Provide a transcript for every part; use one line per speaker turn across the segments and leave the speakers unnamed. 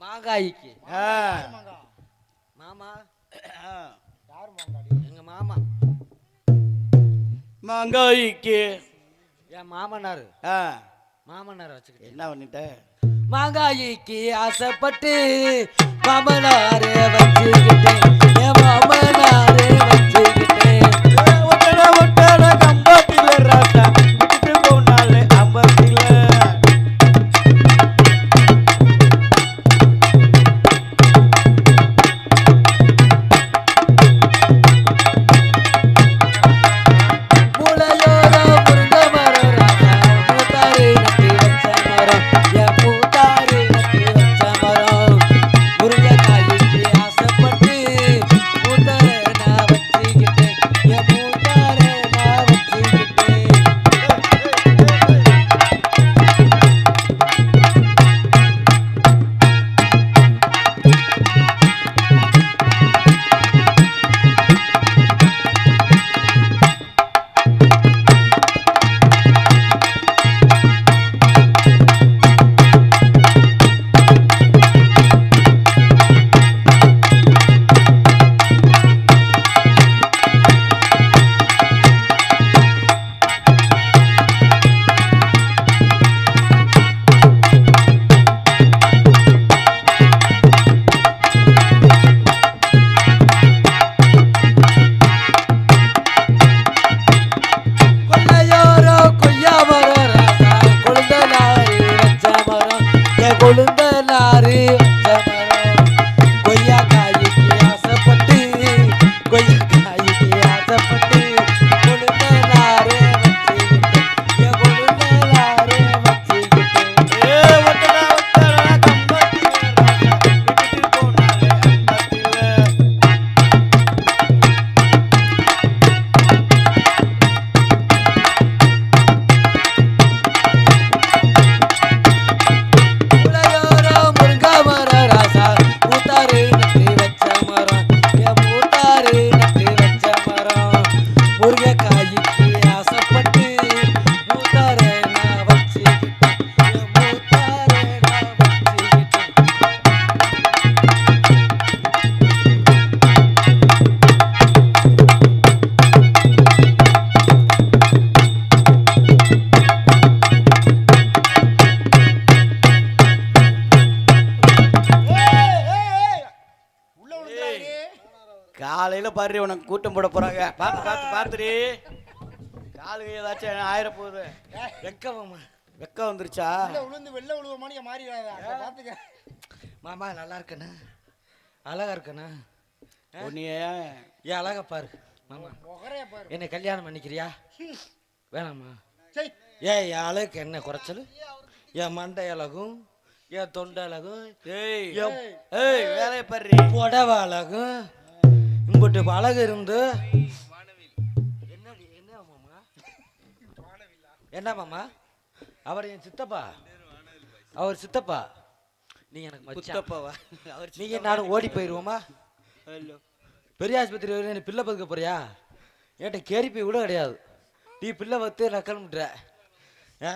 மாங்காய்க்கு
ஆ.
மாங்கா
மாமா எங்க மாமா
மாங்காய்க்கு
என் மாமனார்
ஆ
மாமனார் வச்சுக்கிட்டேன்
என்ன பண்ணிட்ட
மாங்காய்க்கு ஆசைப்பட்டு மாமனாரே வச்சுக்கிட்டேன்
பார்த்துடி காலு ஏதாச்சும் ஆயிரம் போகுது
வெக்கமாமா
வெக்கம் வந்துருச்சா?
விழுந்து மாதிரி மாறிடாத அங்க பாத்துக்க.
மாமா நல்லா இருக்கண்ணா. அழகா இருக்கண்ணா.
உன்னைய
ஏன் அழகா பாரு மாமா.
முகரைய பாரு.
என்னை கல்யாணம் பண்ணிக்கிறியா? வேணாமா? ஏன் என் அழகுக்கு என்ன குறைச்சல்? என் மண்டை அழகும் என் தொண்டை அழகும்
ஏய். ஏய். வேலையை பாரு.
புடவை அழகும். இம்புட்டு அழகு இருந்து என்ன மாமா? அவர் என் சித்தப்பா. அவர் சித்தப்பா. நீ எனக்கு மச்சான்.
குத்தப்பாவா அவர்
நீங்க நானும் ஓடி போயிடுவோமா பெரிய ஆஸ்பத்திரி வரையும் நீ பிள்ளை பதுக்க போறியா? என்கிட்ட கேரிப்பை கூட கிடையாது. நீ பிள்ளை பத்து கிளம்பிட்டுற ஆ?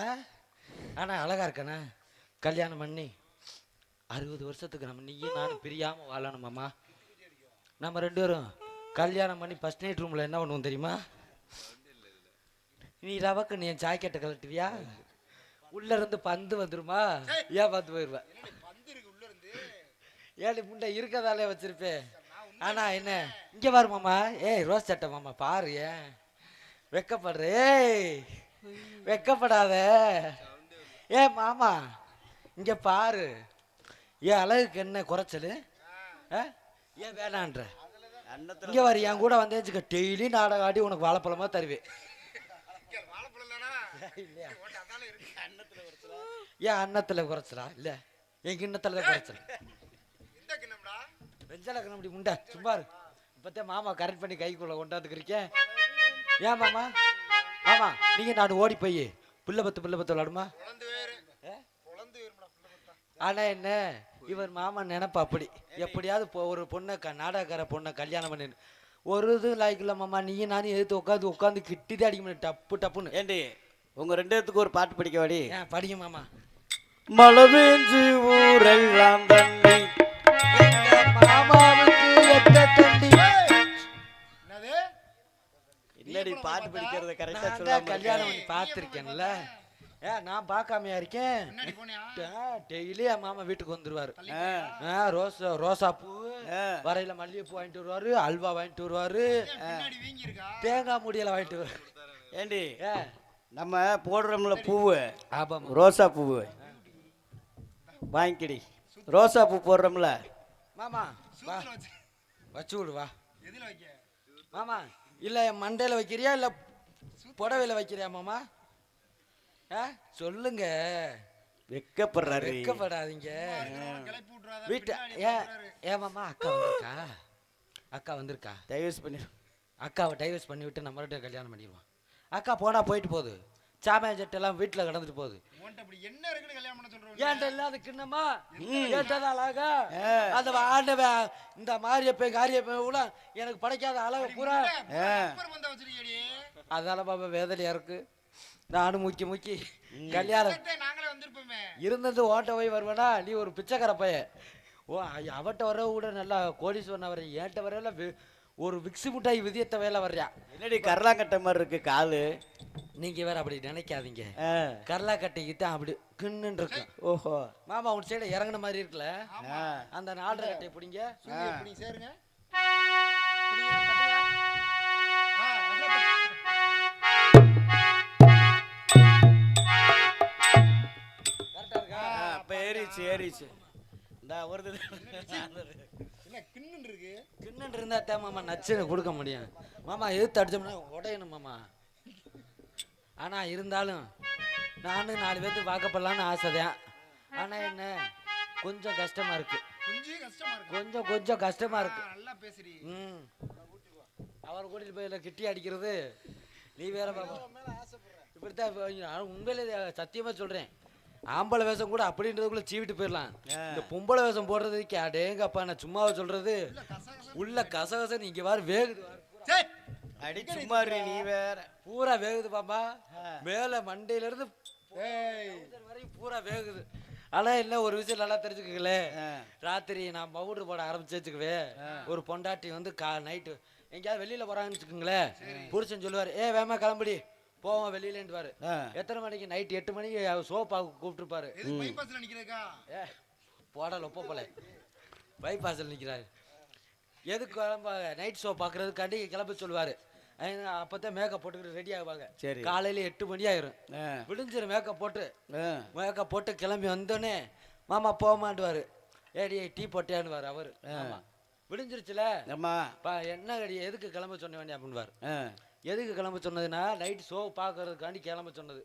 ஆனால் அழகா இருக்கண்ணே கல்யாணம் பண்ணி அறுபது வருஷத்துக்கு நம்ம நீயும் நானும் பிரியாமல் வாழணுமாம்மா நம்ம ரெண்டு பேரும் கல்யாணம் பண்ணி ஃபஸ்ட் நைட் ரூமில் என்ன பண்ணுவோம் தெரியுமா? நீ ரவக்கு நீ என் ஜாக்கெட்டை கழட்டுவியா? உள்ள இருந்து பந்து வந்துருமா? ஏன் பந்து போயிடுவேன்
இருந்து
ஏழு முண்டை இருக்கதாலே வச்சிருப்பேன் ஆனா என்ன? இங்க பாரு மாமா. ஏய் ரோஸ் சட்டை மாமா பாரு ஏன்? வெக்கப்படுற ஏய் வெக்கப்படாத. ஏ மாமா இங்க பாரு. ஏன் அழகுக்கு என்ன குறைச்சல்? ஆ? ஏன் வேணான்ற? இங்க வரு என் கூட வந்தேச்சுக்க டெய்லி நாடகம் ஆடி உனக்கு வாழைப்பழமா தருவேன். இல்லையா? ஏன் அன்னத்துல குறைச்சலா? இல்ல என் கிண்ணத்துல தான் குறைச்சல் வெஞ்சல கண்ணப்படி முண்டை சும்மா இரு. இப்பத்தே மாமா கரெக்ட் பண்ணி கைக்குள்ள கொண்டாந்துக்கிறீங்க ஏன் மாமா? மாமா நீங்க நான் ஓடி போய். பிள்ளை பத்து பிள்ளை பத்து விளாடுமா?
குழந்து வேறு. குழந்து வேறுடா புள்ள பார்த்தா
ஆனா என்ன? இவர் மாமா நினைப்பா அப்படி. எப்படியாவது ஒரு பொண்ணை க நாடகக்கார பொண்ணை கல்யாணம் பண்ணி ஒரு இது லாய்க்கு இல்லை மாமா. நீயும் நானும் எதிர்த்து உட்காந்து உட்காந்து கிட்டிதான் அடிக்க முடியும் டப்பு டப்புன்னு.
ஏண்டி உங்க ரெண்டு பேத்துக்கு ஒரு பாட்டு படிக்க வாடி
ஏன் படிங்க மாமா.
மழை பெஞ்சு ஊரெல்லாம் தண்ணி.
எங்க மாமாவுக்கு தண்டி
என்னது?
என்னடி பாட்டு படிக்கிறத கரெக்டா சொல்லாம
கல்யாணம்? பண்ணி பார்த்துருக்கேன்ல. ஏ நான் பார்க்காமையா இருக்கேன்? டெய்லி என் மாமா வீட்டுக்கு வந்துருவாரு.
ஆ,
ஆ, ரோசா ரோசா பூ
ஆ.
வரையில மல்லிகைப்பூ வாங்கிட்டு வருவாரு அல்வா வாங்கிட்டு வருவாரு தேங்காய் முடியல வாங்கிட்டு வருவாரு.
ஏண்டி?
ஏ
நம்ம போடுறோம்ல பூவு.
ஆபாமா
ரோசா பூவு. வாங்கிக்கடி. ரோசா பூ போடுறோம்ல.
மாமா வா.
வச்சு.
விடு வா.
எதுல வைக்க?
மாமா இல்ல என் மண்டையில வைக்கிறியா இல்ல புடவையில வைக்கிறியா மாமா? ஆ? சொல்லுங்க.
வெக்கப்படுறாரு.
வெக்கப்படாதீங்க. வீட்டு ஏன். ஏன் மாமா அக்கா வந்திருக்கா? அக்கா வந்திருக்கா?
டைவர்ஸ் பண்ணி
அக்காவை டைவர்ஸ் பண்ணி விட்டு நம்மள்ட்ட கல்யாணம் பண்ணிடுவான் அக்கா போனா போயிட்டு போகுது. சாமியான் சட்டெல்லாம் வீட்டில் கிடந்துட்டு போகுது.
என்ன இருக்குன்னு கல்யாணம் பண்ண சொல்றோம்
ஏன்ட்ட இல்லாத கிண்ணமா? ஏன்ட்டதான் அழகா. அந்த ஆண்டவன் இந்த மாரியப்பன் காரியப்பன் கூட எனக்கு படைக்காத அழகு பூரா. அதனால பாப்பா வேதனையா இருக்கு. நானும் முக்கி முக்கி. கல்யாணம்.
நாங்களே வந்திருப்போமே.
இருந்தது ஓட்ட போய் வருவேனா? நீ ஒரு பிச்சைக்கார பையன். ஓ அவட்ட வர கூட நல்லா கோடீஸ்வரன் வர ஏன்ட்ட வரையில வி- ஒரு விக்ஸு முட்டாய் விதியத்த வேலை வர்றியா
என்னடி கரலாங்கட்ட மாதிரி இருக்கு காலு?
நீங்க வேற அப்படி நினைக்காதீங்க.
ஆ.
கரலா கட்டைக்கு தான் அப்படி கிண்ணுன்னு இருக்கும்
ஓஹோ.
மாமா உன் சைடு இறங்குன மாதிரி இருக்குல்ல?
ஆ.
அந்த நாலரை கட்டையை பிடிங்க.
சேருங்க கட்டு.
இருக்கா
ஏறிச்சு ஏறிச்சு இந்த வருது
என்ன கிண்ணுன்னு இருக்கு?
கிண்ணுன்னு இருந்தா மாமா நச்சுன்னு கொடுக்க முடியும். மாமா எதிர்த்து அடிச்சோம்னா உடையணும் மாமா. ஆனா இருந்தாலும் நானும் நாலு பேர்த்து வாக்கப்படலான்னு ஆசைதான். ஆனா என்ன கொஞ்சம் கஷ்டமா இருக்கு.
கொஞ்சம் கஷ்டமா இருக்கு.
கொஞ்சம் கொஞ்சம் கஷ்டமா இருக்கு.
நல்லா பேசுறீ
ம். அவர் கூட்டிட்டு போய் கிட்டி அடிக்கிறது. நீ வேற பாப்பா. இப்படித்தான் உண்மையிலே சத்தியமா சொல்றேன். ஆம்பளை வேஷம் கூட அப்படின்றதுக்குள்ள சீவிட்டு போயிடலாம். இந்த பொம்பளை வேஷம் போடுறதுக்கு அடேங்கப்பா நான் சும்மாவை சொல்றது. உள்ள கசகச நீங்க வாரு வேகுது
அடி சும்மா நீ வேற.
பூரா வேகுது பாப்பா. மேல மண்டையில இருந்து வரையும் பூரா வேகுது. ஆனா என்ன ஒரு விஷயம் நல்லா தெரிஞ்சுக்கங்களே. ராத்திரி நான் பவுடர் போட ஆரம்பிச்சு வச்சுக்கவே. ஒரு பொண்டாட்டி வந்து கா நைட்டு எங்கேயாவது வெளியில போறாங்கன்னு வச்சுக்கோங்களேன் புருஷன் சொல்லுவாரு ஏ வேமா கிளம்புடி. போவோம் வெளியிலன்ட்டுவாரு
ஆ.
எத்தனை மணிக்கு? நைட் எட்டு மணிக்கு சோப்பா கூப்பிட்டுருப்பாரு.
எது பைபாஸ்ல நிக்கிறதுக்கா?
ஏ போடல ஒப்ப போல. பைபாஸில் நிற்கிறாரு எதுக்கு கிளம்ப நைட் ஷோ பார்க்கறதுக்காண்டி கிளம்ப சொல்லுவாரு. அப்பதான் மேக்கப் போட்டுக்கிட்டு ரெடி ஆகுவாங்க.
சரி.
காலையில எட்டு மணி ஆயிரும்.
ஆ.
விடிஞ்சிரும் மேக்கப் போட்டு.
ஆ.
மேக்கப் போட்டு கிளம்பி வந்தோடனே மாமா போமாண்டுவாரு ஏடி டீ போட்டியான்னுவார் அவரு. ஆமா. விடிஞ்சிருச்சுல?
அம்மா
பா என்ன கடி எதுக்கு கிளம்ப சொன்ன வேண்டிய அப்படின்வார். எதுக்கு கிளம்ப சொன்னதுன்னா நைட் ஷோ பார்க்கறதுக்காண்டி கிளம்ப சொன்னது.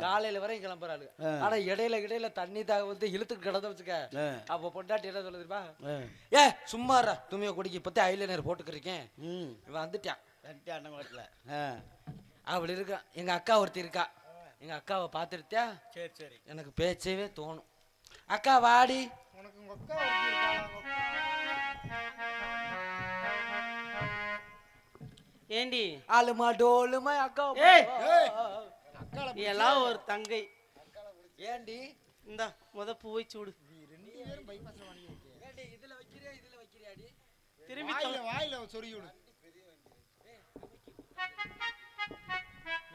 காலையில வரையும் கிளம்புறாரு ஆனா இடையில இடையில தண்ணி தாக வந்து இழுத்துக்கு கிடந்த வச்சுக்க. அப்ப பொண்டாட்டி என்ன சொல்லுதுப்பா. ஏ சும்மாறா துணியை குடிக்க இப்பத்தே ஐலைனர் போட்டுக்கிறீங்க
ம்.
இவன் வந்துட்டான்.
அண்ணன் வீட்டில். ஆ.
அப்படி இருக்கான் எங்க அக்கா ஒருத்தி இருக்கா. எங்க அக்காவை பார்த்துருத்தியா
சரி சரி.
எனக்கு பேச்சவே தோணும். அக்கா வாடி.
உனக்கு
ஏண்டி?
ஆளுமா டோலுமா அக்கா
ஏய்!
அக்கால
நீ எல்லாம் ஒரு தங்கை.
ஏண்டி?
இந்தா முத பூவை சூடு.
இதுல வைக்கிறியா இதுல வைக்கிறியாடி?
திரும்பி
வாயில சொருகி விடு.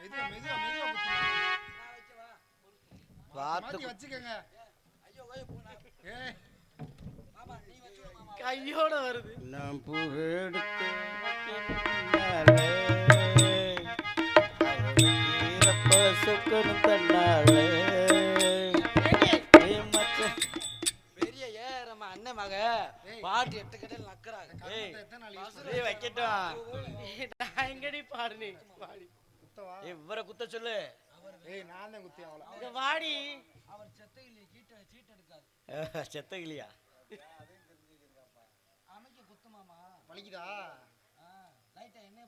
மெதுவா மெதுவா மெதுவா.
பார்த்து
ஏய்!
கையோட வருது.
நான் பூவெடுத்து பின்னாலே,
பாட்டு எட்டு கடையில் நக்குறாங்க
வைக்கட்டும்.
எங்கடி வாடி.
குத்தவா
ஏய், இவரை குத்த சொல்லு.
ஏய் நான் தான் குத்தி அவள.
வாடி.
அவர் செத்தையில் சீட்டு சீட்டு எடுக்காது.
செத்தகிலியா
அமைக்க குத்துமாமா. லைட்டா எண்ணெயை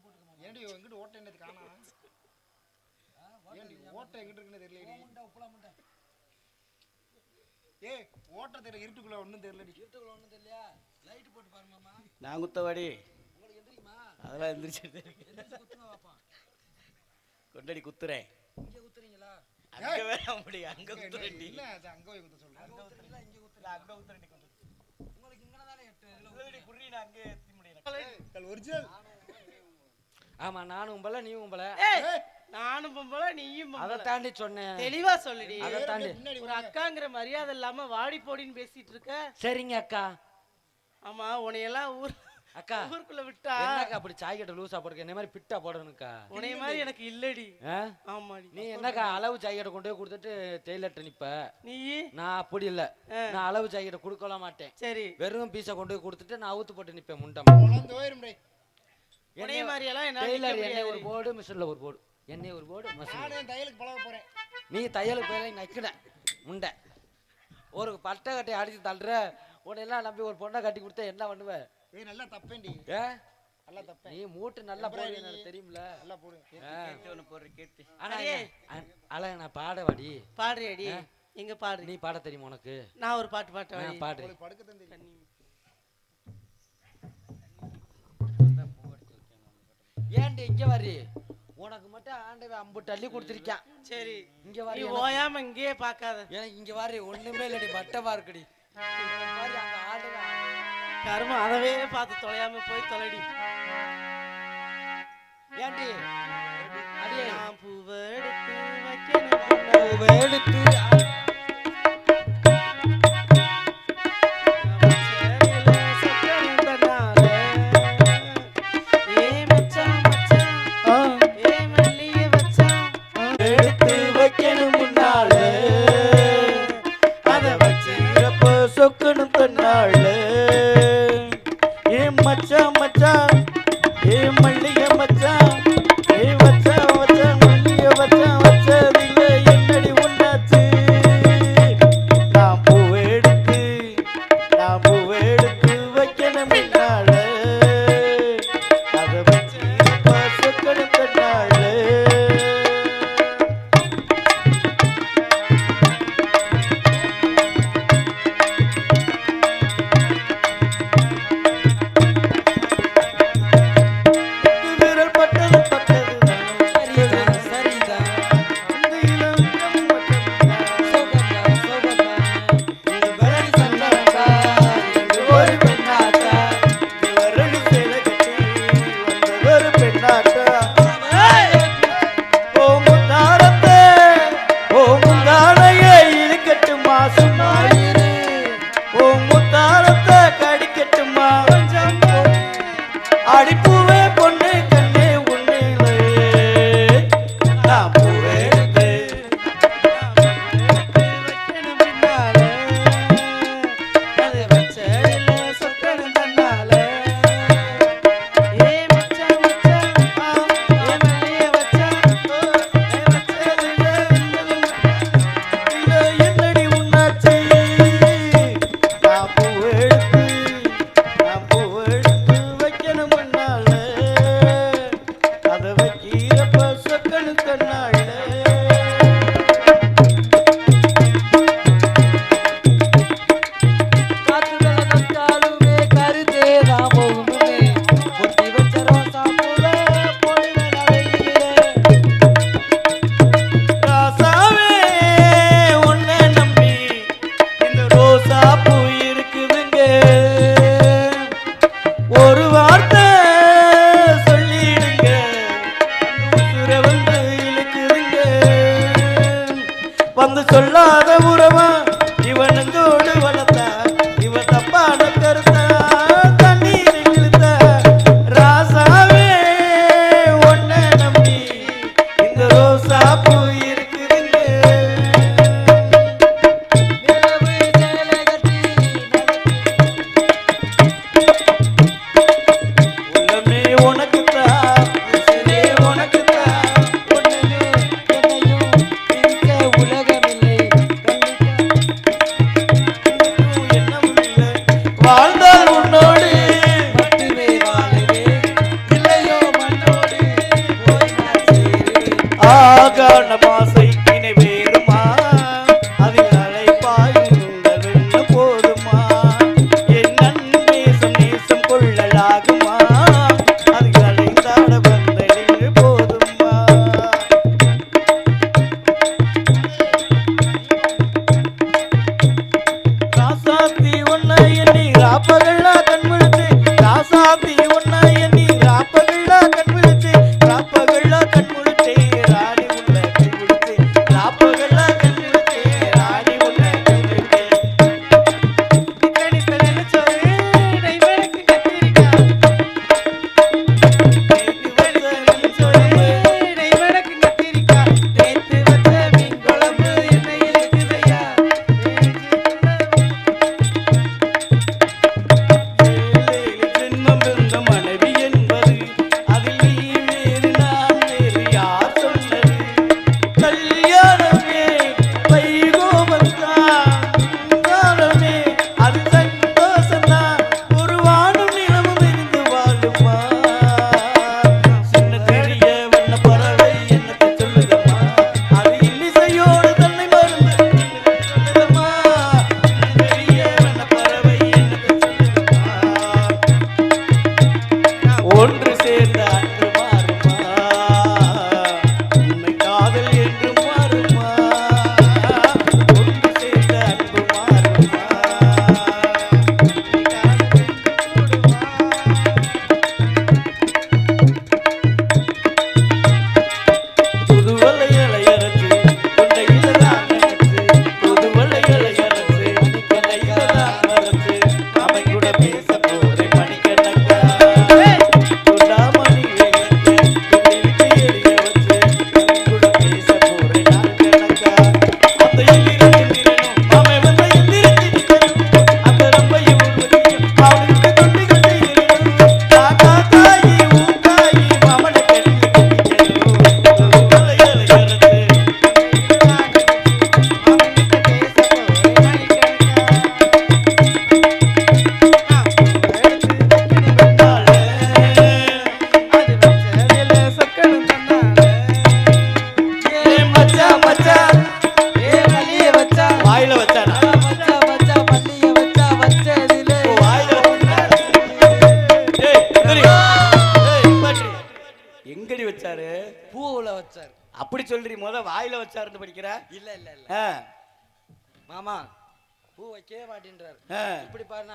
எங்கிட்ட ஓட்டை என்னது காணா? ஏண்டி ஓட்டை எங்கிட்ட இருக்குன்னு தெரியலடி.
உப்புலா முண்டை.
ஏய் ஓட்டை தெரியல இருட்டுக்குள்ள ஒண்ணும் தெரியலடி.
வீட்டுக்குள்ள ஒண்ணும் தெரியலையா? லைட் போட்டு பாரு மாமா.
நான் குத்தவாடி.
உங்களுக்கு எந்திரிக்குமா?
அதெல்லாம் எந்திரிச்சிட்டு
எந்திரிச்சு குத்துங்க பாப்பா?
கொண்டடி குத்துறேன். அங்க வேற முடியும் அங்க.
என்ன அது அங்க போய் குத்த சொல்றேன்
இல்ல, அங்க குத்துறேன்டி கொஞ்சம். இல்லடி, புர்ரி, நான் அங்கே எத்தி முடியல.
ஒரிஜினல்.
ஆமா நானும் உம்பல நீ உம்பல
நானும் பொம்பளை நீயும்
அதை தாண்டி சொன்னேன்.
தெளிவா சொல்லுடி.
அதை தாண்டி.
ஒரு அக்காங்கிற மரியாதை இல்லாம வாடி போடின்னு பேசிட்டு இருக்க.
சரிங்க அக்கா.
ஆமா உன்னையெல்லாம் ஊர்
அக்கா
ஊருக்குள்ள விட்டா?
என்னக்கா அப்படி சாய்க்கட்ட லூசா போடுக்க என்ன மாதிரி பிட்டா போடணும்க்கா?
உன்னைய மாதிரி எனக்கு இல்லடி? ஆமாடி.
நீ என்னக்கா அளவு ஜாக்கெட்டை கொண்டு போய் கொடுத்துட்டு டெய்லர்ட்ட நிப்ப?
நீ?
நான் அப்படி இல்ல. நான் அளவு ஜாக்கெட்டை கொடுக்கல மாட்டேன்.
சரி.
வெறும் பீஸை கொண்டு போய் கொடுத்துட்டு நான் அவுத்து போட்டு நிப்பேன் முண்டம்.
உணர்ந்து போயிரும் டேய்
உன்னைய மாதிரி எல்லாம் என்னால
டெய்லர் எண்ணெய் ஒரு. போர்டு மிஷின்ல ஒரு போர்டு. எண்ணெய் ஒரு போர்டு மிஷின்
நானே தையலுக்கு பழக போறேன்.
நீ தையலுக்கு போய் நக்கின முண்டை. ஒரு பட்டை கட்டி அடிச்சு தள்ளுற உன்னையெல்லாம் நம்பி ஒரு பொண்ணை கட்டி கொடுத்தா என்ன பண்ணுவ?
ஏய் நல்லா தப்பேன்டி.
ஏ?
நல்லா தப்பேன்.
நீ மூட்டு நல்லா போடுவீங்க எனக்கு தெரியும்ல?
நல்லா போடு.
ஆ.
கேட்டு.
அழக நான் பாட வாடி
பாடுறியாடி எங்க பாடு
நீ பாட தெரியுமா உனக்கு?
நான் ஒரு பாட்டு பாட்டு
நான் பாடு.
படுக்க தந்து
ஏன்டி இங்க வரி உனக்கு மட்டும் ஆண்டவன் அம்புட்டு அள்ளி கொடுத்துருக்கான்.
சரி.
இங்க வரி
ஓயாம இங்கேயே பார்க்காத.
எனக்கு இங்க வாரி ஒண்ணுமே இல்லடி பட்டமா இருக்குடி.
கருமம் அதவே பார்த்து தொலையாம போய் தொலைடி.
ஏன்டி? அடியே.
நான் பூவை எடுத்து
வைக்கணும்.
பூவை ராப்பகல்னா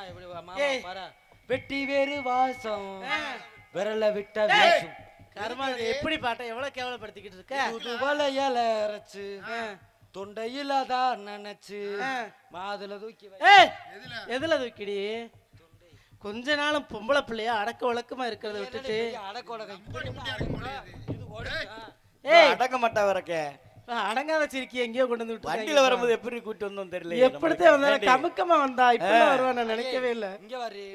இப்படி மாமா
ஏய்.
பாரு. வெட்டி வேறு வாசம். விரல விட்ட
கர்மா இது எப்படி பாட்டை எவ்வளவு கேவலப்படுத்திக்கிட்டு இருக்க?
புது வளையல அரைச்சு தொண்டையில தான் நினைச்சு. மாதுல தூக்கி வை
ஏய். எதுல? தூக்கிடி? கொஞ்ச நாளும் பொம்பளை பிள்ளையா அடக்க ஒழக்கமா இருக்கிறத விட்டுட்டு.
அடக்கொடகம் இப்படி இது ஓடுச்சா?
ஏய்.
அடக்க மாட்டா வரக்க
அடங்காத சிரிக்கி எங்கேயோ கொண்டு வந்து
வண்டியில வரும்போது எப்படி கூட்டு வந்தோம் தெரியல
எப்படித்தான் வந்தாலும் கமுக்கமா வந்தா இப்ப வருவான் நான் நினைக்கவே இல்ல.
இங்க வரு.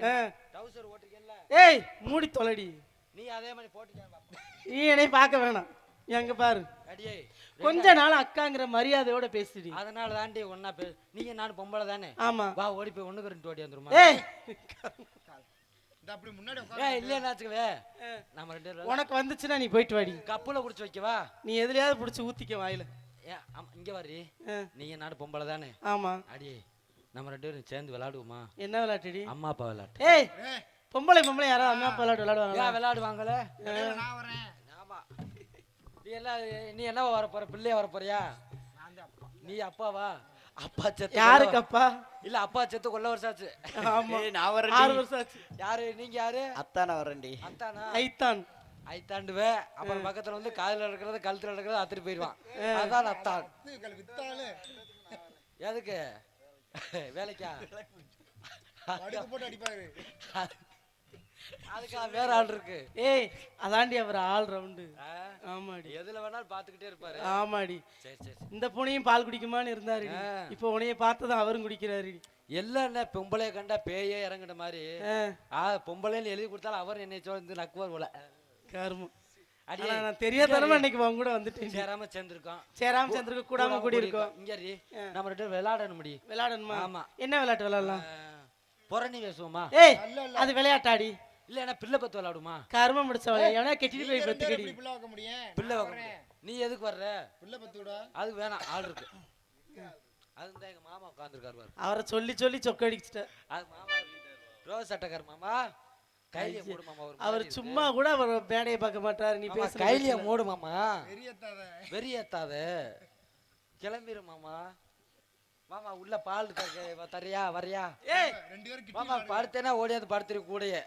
டவுசர் ஓட்டிருக்கேன்ல.
ஏய் மூடி தொலைடி.
நீ அதே மாதிரி போட்டுக்க
நீ என்னை பார்க்க வேணாம். எங்க பாரு.
அடியே
கொஞ்ச நாள் அக்காங்கிற மரியாதையோட பேசுடி.
அதனால தாண்டி ஒன்னா பே நீங்க நான் பொம்பளை தானே?
ஆமா.
வா ஓடி போய் ஒண்ணுக்கு ரெண்டு ஓடி வந்துருமா?
ஏய்
அப்படி முன்னாடி
இல்லையாச்சுக்கவே நம்ம ரெண்டு பேரும்
உனக்கு வந்துச்சுன்னா நீ போயிட்டு வாடி.
கப்புல குடிச்சு வைக்கவா
நீ எதுலயாவது புடிச்சு ஊத்திக்க வாயில.
இங்க வரி நீங்க நாடு பொம்பளை தானே?
ஆமா.
அடியே நம்ம ரெண்டு பேரும் சேர்ந்து விளையாடுவோமா?
'என்ன விளையாட்டுடி?
அம்மா அப்பா விளையாட்டு.
ஏய் பொம்பளை பொம்பளை யாராவது அம்மா அப்பா விளையாட்டு விளையாடுவாங்க
ஏன் விளையாடுவாங்களே?
இடையில நான் வரேன்.
ஆமா. நீ எல்லாம் நீ என்ன வர போற? பிள்ளைய வர போறியா?
நான் தான் அப்பா.
நீ அப்பாவா? அப்பா செத்து
யாருக்கு அப்பா
இல்ல அப்பா செத்து கொல்ல வருஷம் ஆச்சு.
ஆமா.
நான்
ஆறு
வரேன்
வருஷம் ஆச்சு.
யாரு? நீங்க யாரு?
அத்தான வரேன்டி
அத்தானா?
ஐத்தான்.
ஐத்தாண்டுவே. அப்புறம் பக்கத்துல வந்து காதுல இருக்கிறது கழுத்துல இருக்கிறது அத்துட்டு போயிடுவான் அதான் அத்தான். எதுக்கு? வேலைக்கா?
போட்டு அடிப்பாரு.
அதுக்கு வேற ஆள் இருக்கு.
ஏய் அதாண்டி அவர் ஆல் ரவுண்டு? ஆமாடி.
எதுல வேணாலும் பாத்துக்கிட்டே இருப்பாரு.
ஆமாடி.
சரி சரி.
இந்த பூனையும் பால் குடிக்குமான்னு இருந்தாரு. இப்போ உனைய பார்த்ததான் அவரும் குடிக்கிறாரு.
எல்லாம் என்ன பொம்பளைய கண்டா பேயே இறங்குன மாதிரி. பொம்பளைன்னு எழுதி கொடுத்தாலும் அவர் என்னை வந்து நக்குவார் போல.
கருமம்.
அடியே,
நான் தெரியாதனமா இன்னைக்கு உன் கூட வந்துட்டேன்.
சேராம சேர்ந்துருக்கோம்.
சேராம சேர்ந்துருக்க கூடாம கூடி இருக்கோம்
இங்க. நம்ம ரெண்டு விளையாடணும் முடி
விளையாடணுமா?
ஆமா.
என்ன விளையாட்டு விளையாடலாம்?
புறணி பேசுவோமா?
ஏய். அது விளையாட்டாடி.
இல்ல என்ன பிள்ளை பத்து விளையாடுமா?
கருமம் முடிச்சவள எவனா கெட்டிட்டு
நீங்க
போய் பத்துக்கடி.
எப்படி பிள்ளை வைக்க முடியும்?
பிள்ளை வைக்க முடியாது. நீ எதுக்கு வர்ற?
பிள்ளை பத்து விட
அதுக்கு வேணாம் ஆள் இருக்கு. அதுதான் எங்க மாமா உட்காந்துருக்காரு பாரு.
அவரை சொல்லி சொல்லி சொக்க அடிச்சிட்ட
அது மாமா ரோஸ் சட்டக்கார மாமா. கைலிய மூடு மாமா
அவர் சும்மா கூட அவர் மேடையை பார்க்க மாட்டாரு நீ பேசுற
கைலிய. மூடு மாமா.
பெரியத்தாத
வெறி ஏத்தாத கிளம்பிரு மாமா. மாமா உள்ள பால் தர- தரியா வரியா
ஏய்
ரெண்டு பேரும் கிட்ட
மாமா படுத்தேனா ஓடியாந்து படுத்துரு கூடயே.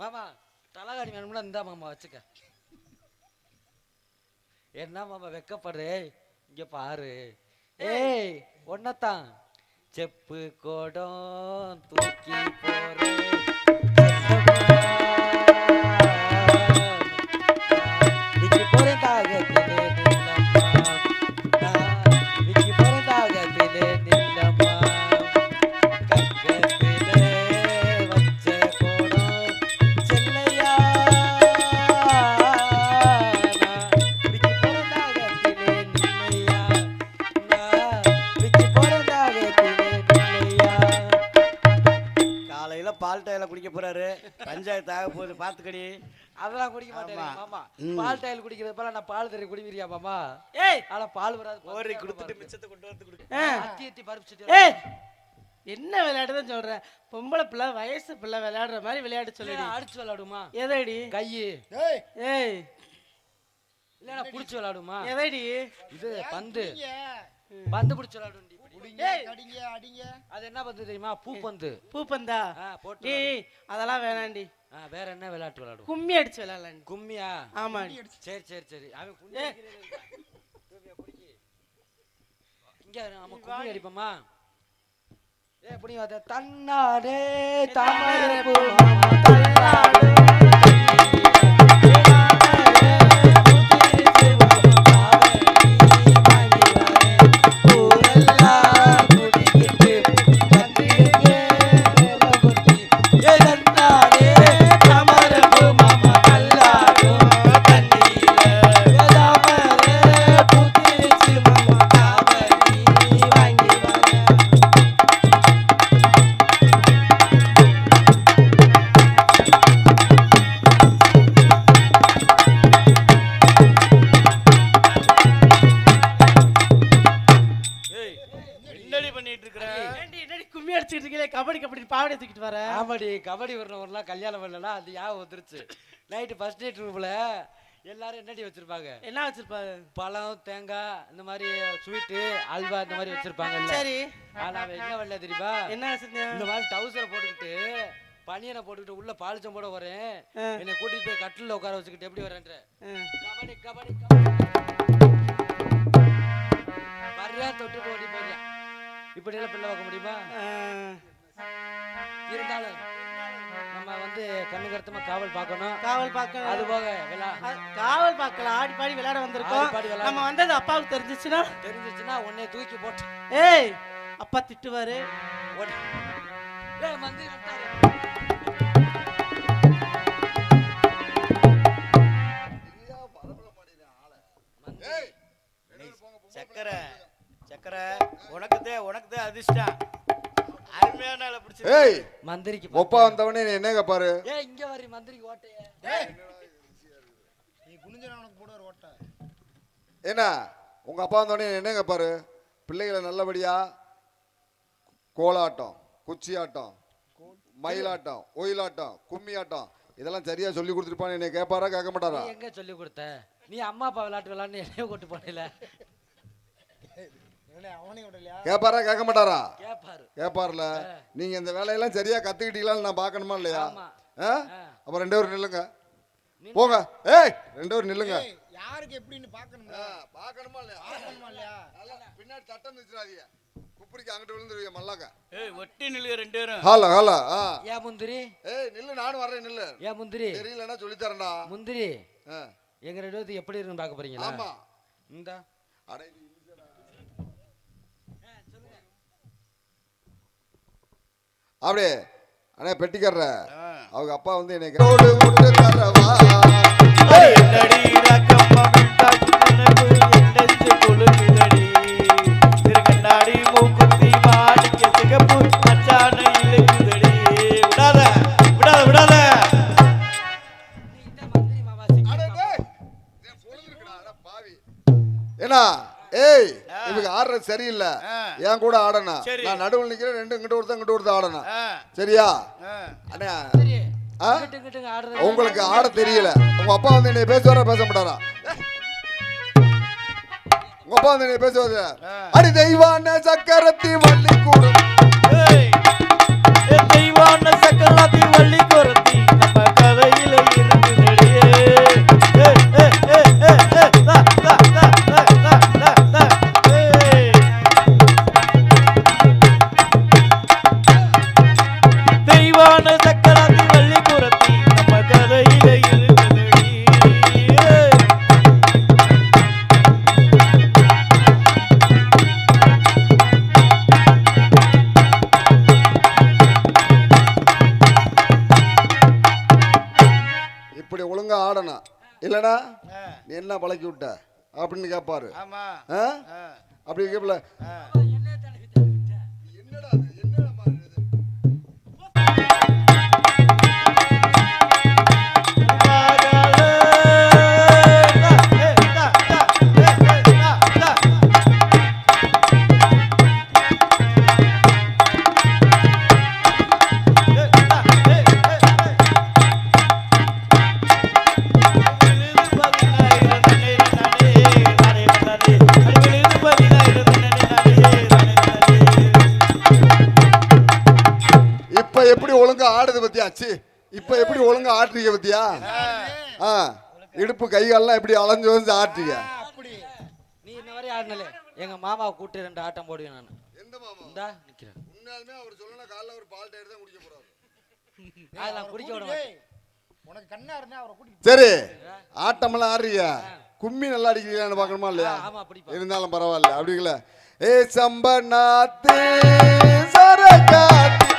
மாமா தலகாணி வேணும்னா இந்தா மாமா வச்சுக்க. என்ன மாமா வெக்கப்படுறே? இங்க பாரு. ஏய் ஒன்னத்தான். செப்பு கோடம் தூக்கி போறேன்
பாத்துக்கடி.
அதெல்லாம் குடிக்க மாட்டேன். மாமா. பால் டைல் குடிக்கிறது போல நான் பால் தண்ணி குடிக்கிறியா மாமா?
ஏய்!
ஆனா பால் வராது
ஓரி கொடுத்துட்டு மிச்சத்தை கொண்டு வந்து கொடு.
அத்தி அத்தி பறிச்சு
ஏய்! என்ன விளையாட்டு தான் சொல்றேன் பொம்பளை பிள்ளை வயசு பிள்ளை விளையாடுற மாதிரி விளையாட்டு சொல்லுடி.
அடிச்சு விளையாடுமா?
எதடி?
கையு.
ஏய்!
ஏய்!
இல்லனா புடிச்சு விளையாடுமா?
எதடி?
இது பந்து. பந்து புடிச்சு விளையாடும்
புடிங்க கடிங்க அடிங்க.
அது என்ன பந்து தெரியுமா? பூ பந்து.
பூப்பந்தா?
போட்டு
டேய் அதெல்லாம் வேணாண்டி.
ஆ, வேற என்ன விளையாட்டு விளையாடுவோம்?
கும்மி அடிச்சு விளையாடலாண்டி.
கும்மியா?
ஆமாடி
சரி சரி சரி. அவன் கும்மி அடிக்கிறதே இல்ல. தூக்கியா, பிடிக்கி. இங்க நம்ம கும்மி அடிப்போமா? ஏ எப்படி அத தன்னாரே தாமரை பூ. தன்னாரே ஞாபகம் வந்துருச்சு நைட்டு ஃபர்ஸ்ட் நைட் ரூம்ல எல்லாரும் என்னடி வச்சிருப்பாங்க?
என்ன வச்சிருப்பாரு
பழம் தேங்காய் இந்த மாதிரி ஸ்வீட்டு அல்வா இந்த மாதிரி வச்சிருப்பாங்கல்ல
சரி.
ஆனா என்ன வரல தெரியுமா?
என்ன
இந்த மாதிரி டவுசரை போட்டுக்கிட்டு பனியனை போட்டுக்கிட்டு உள்ள பாலிச்சம் போட வரேன். என்னை கூட்டிட்டு போய் கட்டில உட்கார வச்சுக்கிட்டு எப்படி வரேன்ற. கபடி கபடி வர்றியா தொட்டுட்டு ஓடி போறியா? இப்படி எல்லாம் பிள்ளை வைக்க முடியுமா? இருந்தாலும் வந்து கண்ணு கருத்தமா காவல் பார்க்கணும்.
காவல் பார்க்க
அது போக
காவல் பார்க்கல ஆடி பாடி விளையாட வந்திருக்கோம். நம்ம வந்தது அப்பாவுக்கு தெரிஞ்சிச்சுன்னா?
தெரிஞ்சிச்சுன்னா உன்னை தூக்கி போட்டு
ஏய் அப்பா திட்டுவாரு.
வந்துட்டாரு.
சக்கரை சக்கரை உனக்குதே உனக்குதே அதிர்ஷ்டம்.
ஏய்
மந்திரிக்கு
ஒப்பா வந்தவனே நீ என்னங்க பாரு.
ஏய் இங்க வரி மந்திரிக்கு ஓட்டைய.
நீ குனிஞ்சன உனக்கு ஓட்டை.
என்ன? உங்க அப்பா வந்தவனே என்னங்க பாரு. பிள்ளைகளை நல்லபடியா கோலாட்டம் குச்சி ஆட்டம் மயிலாட்டம் ஒயிலாட்டம் கும்மி ஆட்டம் இதெல்லாம் சரியா சொல்லி கொடுத்துருப்பான்னு என்னை கேட்பாரா கேட்க மாட்டாரா?
எங்க சொல்லி கொடுத்த? நீ அம்மா அப்பா விளையாட்டு விளையாண்டு என்னைய கூட்டு போனல.
கேட்பாரா கேட்க மாட்டாரா?
கேப்பாரு.
கேட்பார்ல நீங்க இந்த வேலையெல்லாம் சரியா கத்துக்கிட்டீங்களான்னு நான் பார்க்கணுமா இல்லையா?
ஆமா.
ஆ?
ஆ.
அப்ப ரெண்டு பேரும் நில்லுங்க. போங்க. ஏய் ரெண்டு பேரும் நில்லுங்க.
யாருக்கு எப்படின்னு பார்க்கணும்ல
பார்க்கணுமா இல்லையா?
பார்க்கணுமா இல்லையா?
பின்னாடி தட்டம் வச்சிடாதீங்க குப்பரிக்கு அங்கிட்டு விழுந்துருவீங்க மல்லாக்க.
ஏய் ஒட்டி நில்லுங்க ரெண்டு பேரும்.
ஹாலோ ஹாலோ
ஏன் முந்திரி.
ஏய் நில்லு நானும் வர்றேன் நில்லு.
ஏன் முந்திரி.
தெரியலன்னா சொல்லி தரேன்டா
முந்திரி எங்க ரெண்டு பேர்த்துக்கு எப்படி இருக்குன்னு பார்க்க போறீங்களா?
ஆமா.
இந்தா.
அட இது இழுச்சடா. அப்படியே. அண்ணே பெட்டிக்கற
ஆ.
அவங்க அப்பா வந்து என்னை ஏய், இவங்க ஆடுறது சரியில்லை. என் கூட ஆடணும்
சரி.
நான் நடுவில் நிக்கிறேன் ரெண்டு இங்கிட்ட ஒருத்தன் இங்கிட்ட ஒருத்தன் ஆடணும்.
ஆ,
சரியா. அண்ணா
முந்திரி
ஆ?
கிட்டு கிட்டுங்க ஆடுறது.
உங்களுக்கு ஆட தெரியல. உங்க அப்பா வந்து என்னை பேசுவாரா பேச மாட்டாரா? உங்க அப்பா வந்து என்னை பேசுவாரு. அடி தெய்வான சக்கரத்தி வள்ளி கூடும்
ஏய், ஏ தெய்வான சக்கலாத்தி வள்ளி கொரத்தி
என்ன பழக்கி விட்ட? அப்படின்னு கேட்பாரு அப்படி கேட்பல. என்னடா ஒழுங்கா ஆடுது பத்தியா? சி இப்ப எப்படி ஒழுங்கா ஆட்டுறீங்க பத்தியா? ஆ. இடுப்பு கை கால்லாம் எப்படி அலைஞ்சு வந்து ஆட்டுறீங்க.
அப்படி.
நீ இன்ன வரை ஆடினல. எங்க மாமாவை கூட்டி ரெண்டு ஆட்டம் போடுவேன் நான்.
எந்த மாமா?
இந்தா நிக்கிறேன்.
உண்மையாலுமே அவர் சொல்லணும் காலைல ஒரு பால் டயர் தான் குடிக்க போறாரு.
அதெல்லாம் குடிக்க விட
உனக்கு கண்ணா இருந்தா அவரை கூட்டிட்டு
சரி ஆட்டமெல்லாம் ஆடுறீங்க. கும்மி நல்லா அடிக்கிறீங்களான்னு பார்க்கணுமா இல்லையா. இருந்தாலும் பரவாயில்ல அப்படிங்களா. ஏ சம்பநாத்து சரகாத்தி.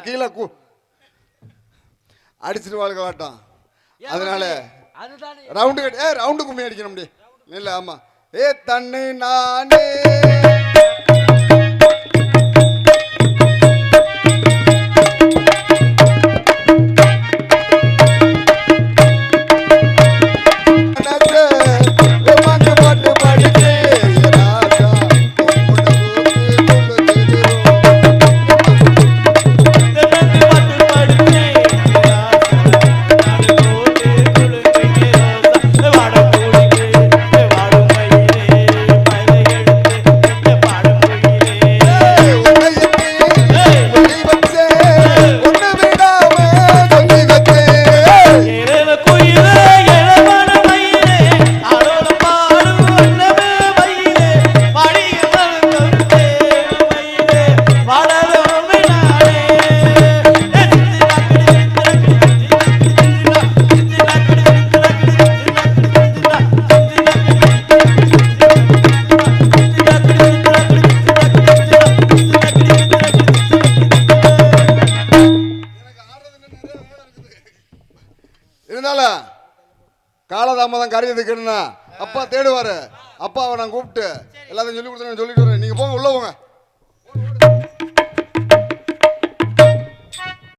கீழே கூ அடிச்சிட்டு வாழ்க்க வாட்டம் அதனால ரவுண்டு ஏ ரவுண்டு கும்மி அடிக்கணும் இல்லை ஆமாம் ஏ தன்னை நானே